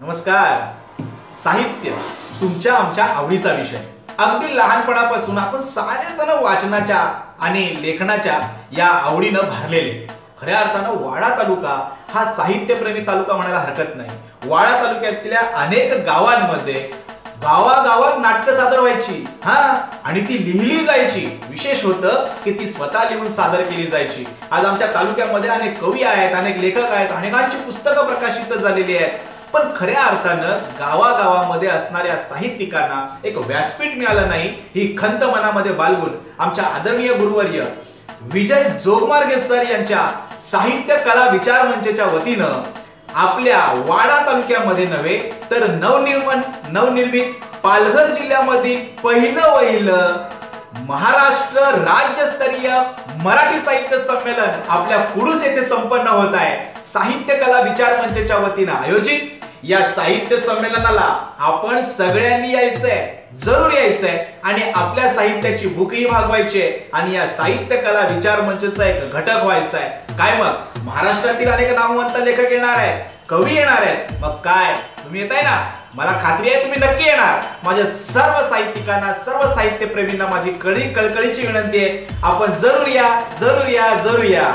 नमस्कार. साहित्य तुमच्या आमच्या आवडीचा विषय. अगदी लहानपणापासून आपण सारेजण वाचनाच्या आणि लेखनाच्या या आवडीनं भरलेले. खऱ्या अर्थानं वाडा तालुका हा साहित्यप्रेमी तालुका म्हणायला हरकत नाही. वाडा तालुक्यातल्या अनेक गावांमध्ये गावागावात नाटकं सादर व्हायची हा? आणि ती लिहिली जायची. विशेष होतं की ती स्वतः लिहून सादर केली जायची. आज आमच्या तालुक्यामध्ये अनेक कवी आहेत अनेक लेखक आहेत अनेकांची पुस्तकं प्रकाशित झालेली आहेत. पण खऱ्या अर्थानं गावागावामध्ये असणाऱ्या साहित्यिकांना एक व्यासपीठ मिळालं नाही ही खंत मनामध्ये बालगून आमच्या आदरणीय गुरुवर्य विजय जोगमार्गे सर यांच्या साहित्य कला विचार मंचच्या वतीनं आपल्या वाडा तालुक्यामध्ये नव्हे तर नवनिर्माण नवनिर्मित पालघर जिल्ह्यामधील पहिलं वहिलं महाराष्ट्र राज्यस्तरीय मराठी साहित्य संमेलन आपल्या कुडूस येथे संपन्न होत आहे. साहित्य कला विचार मंचच्या वतीनं आयोजित या साहित्य संमेलनाला आपण सगळ्यांनी यायचंय जरूर यायचंय. आणि आपल्या साहित्याची भूकही भागवायची आणि या साहित्य कला विचार मंचचा एक घटक व्हायचा आहे काय मग? महाराष्ट्रातील अनेक नामवंत लेखक येणार आहेत कवी येणार आहेत. मग काय? तुम्ही येताय ना? मला खात्री आहे तुम्ही नक्की येणार. माझ्या सर्व साहित्यिकांना सर्व साहित्यप्रेमींना माझी कळी कळकळीची विनंती आहे. आपण जरूर या जरूर या जरूर या.